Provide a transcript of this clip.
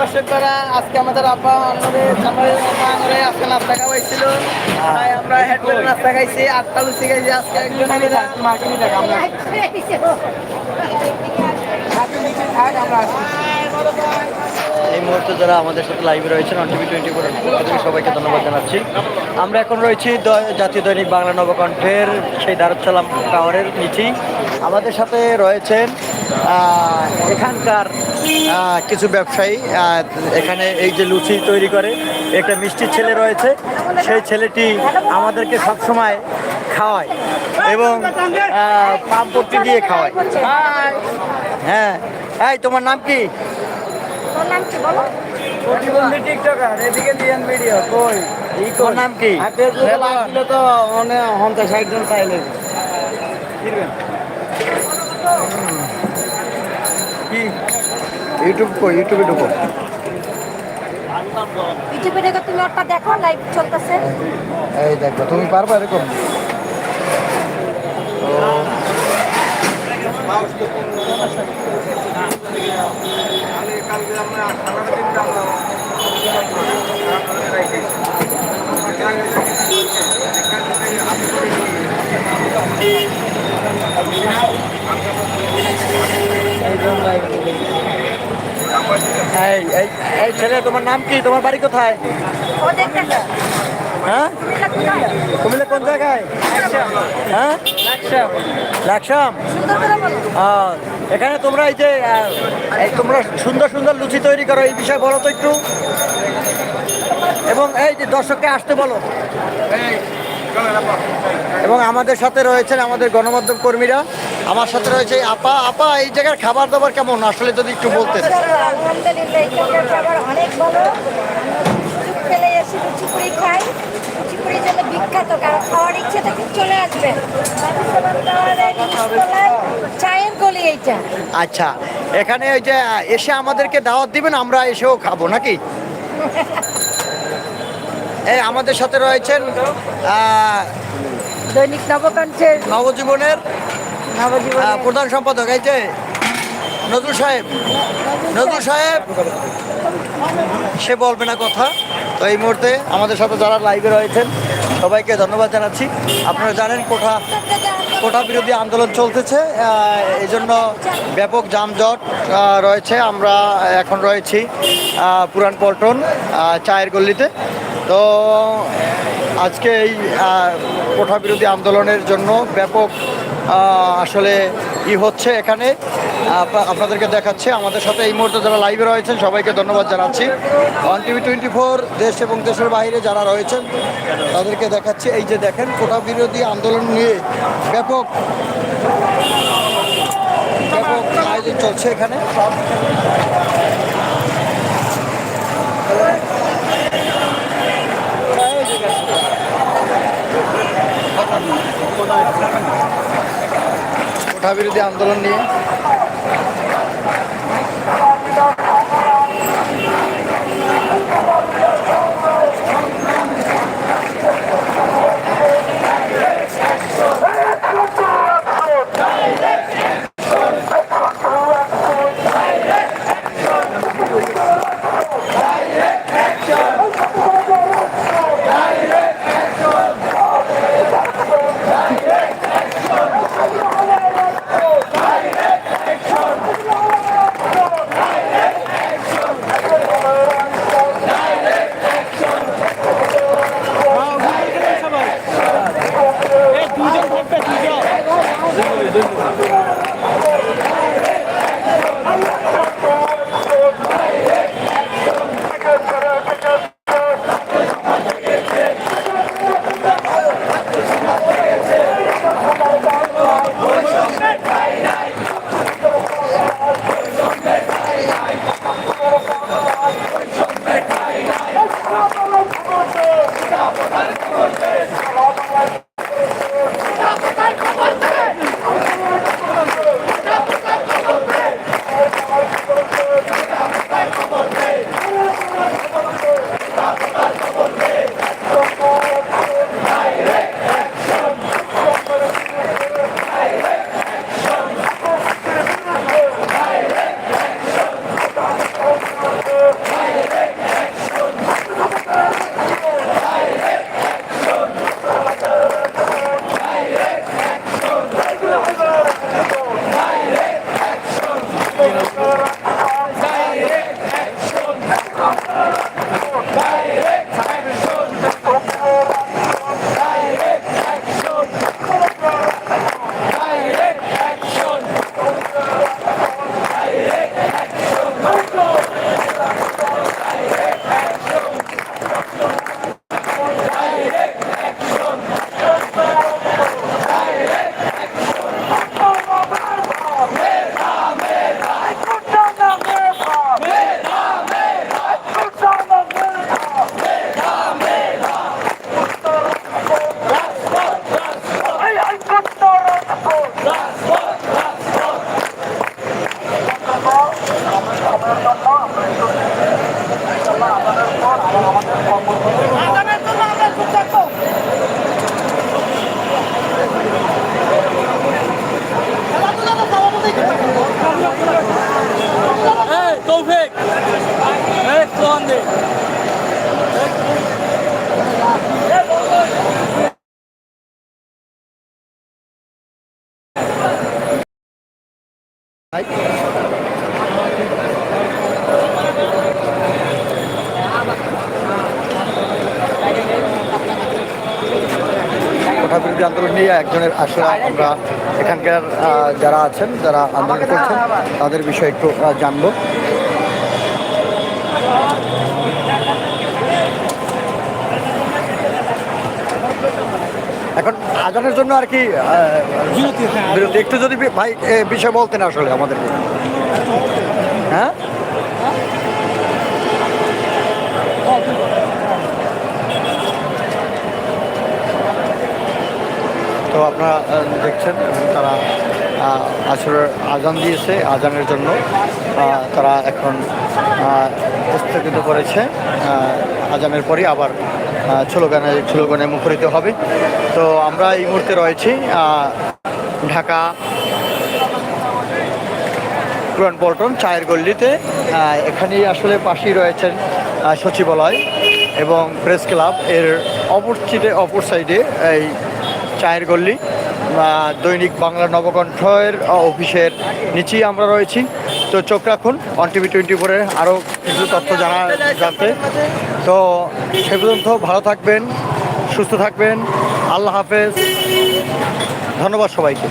দর্শকরা আজকে আমাদের আপা আনরে আমাদের আপা আনরে আজকে নাস্তা খাওয়াইছিল। তাই আমরা হেড করে নাস্তা খাইছি আটটা লুচি খাইছি আজকে একজন আমরা মার্কেটে দেখা আমরা। এই মুহূর্তে যারা আমাদের সাথে লাইভে রয়েছেন অন টিভি টোয়েন্টি ফোর সবাইকে ধন্যবাদ জানাচ্ছি। আমরা এখন রয়েছি দ- জাতীয় দৈনিক বাংলা নবকণ্ঠের সেই দারুসালাম টাওয়ারের নিচেই আমাদের সাথে রয়েছেন এখানকার কিছু ব্যবসায়ী এখানে এই যে লুচি তৈরি করে একটা মিষ্টির ছেলে রয়েছে সেই ছেলেটি আমাদেরকে সবসময় খাওয়ায় এবং পাম্পটি দিয়ে খাওয়ায়। হ্যাঁ এই তোমার নাম কি? প্রতিবন্ধী টিকটকার এদিকে দিয়েন ভিডিও কই? তোর নাম কি? তো হন্তা ষাট জন চাইলে কি? ইউটিউব কো ইউটিউবে ঢুকো। ইউটিউবে দেখো তুমি ওটা দেখো লাইভ চলতেছে। এই দেখো তুমি পারবা এরকম? এই এই এই ছেলে তোমার নাম কি? তোমার বাড়ি কোথায়? হ্যাঁ? কুমিল্লা কোন জায়গায়? হ্যাঁ? লাকসাম। সুন্দর করে বলো। আহ, এখানে তোমরা এই যে এই তোমরা সুন্দর সুন্দর লুচি তৈরি করো এই বিষয়ে বলো তো একটু। এবং এই যে দর্শককে আসতে বলো। এবং আমাদের সাথে রয়েছেন আমাদের গণমাধ্যম কর্মীরা। আমার সাথে রয়েছে আপা। আপা এই জায়গার খাবার দাবার কেমন? আসলে যদি একটু বলতেন। বিখ্যাত কারণ খাওয়ার ইচ্ছে থেকে চলে চায়ের গলি এইটা। আচ্ছা এখানে ওই যে এসে আমাদেরকে দাওয়াত দিবেন আমরা এসেও খাব নাকি? আমাদের সাথে রয়েছেন দৈনিক নবকণ্ঠের নবজীবনের প্রধান সম্পাদক এই যে নজরুল সাহেব। নজরুল সাহেব সে বলবে না কথা। তো এই মুহূর্তে আমাদের সাথে যারা লাইভে রয়েছেন সবাইকে ধন্যবাদ জানাচ্ছি। আপনারা জানেন কোঠা কোঠা বিরোধী আন্দোলন চলতেছে এই জন্য ব্যাপক যানজট রয়েছে। আমরা এখন রয়েছি পুরান পল্টন চায়ের গল্লিতে। তো, আজকে এই কোঠা বিরোধী আন্দোলনের জন্য ব্যাপক আসলে ই হচ্ছে এখানে। আপনাদেরকে দেখাচ্ছে, আমাদের সাথে এই মুহূর্তে যারা লাইভে রয়েছেন, সবাইকে ধন্যবাদ জানাচ্ছি। অন টিভি টোয়েন্টি ফোর দেশ এবং দেশের বাইরে যারা রয়েছেন, তাদেরকে দেখাচ্ছি। এই যে দেখেন কোটা বিরোধী আন্দোলন নিয়ে ব্যাপক ব্যাপক আয়োজন চলছে এখানে। বিরোধী আন্দোলন নিয়ে বিরোধী আন্দোলন নিয়ে একজনের আসলে আমরা এখানকার যারা আছেন, যারা আন্দোলন করছেন, তাদের বিষয়ে একটু জানব। এখন আজানের জন্য আর কি আহ, বিরতি একটু যদি ভাই বিষয়ে বলতেন আসলে আমাদেরকে হ্যাঁ? তো আপনারা দেখছেন তারা আসলে আজান দিয়েছে আজানের জন্য তারা এখন স্থগিত করেছে। আজানের পরই আবার স্লোগানে স্লোগানে মুখরিত হবে। তো আমরা এই মুহূর্তে রয়েছি ঢাকা পুরান পল্টন চায়ের গল্লিতে। এখানেই আসলে পাশেই রয়েছেন সচিবালয় এবং প্রেস ক্লাব। এর অপর অপর সাইডে এই চায়ের গল্লি। দৈনিক বাংলা নবকণ্ঠের অফিসের নিচেই আমরা রয়েছি। তো চোখ রাখুন অন টিভি টোয়েন্টি ফোরে আরও কিছু তথ্য জানা জানতে। তো সে পর্যন্ত ভালো থাকবেন, সুস্থ থাকবেন। আল্লাহ হাফেজ। ধন্যবাদ সবাইকে।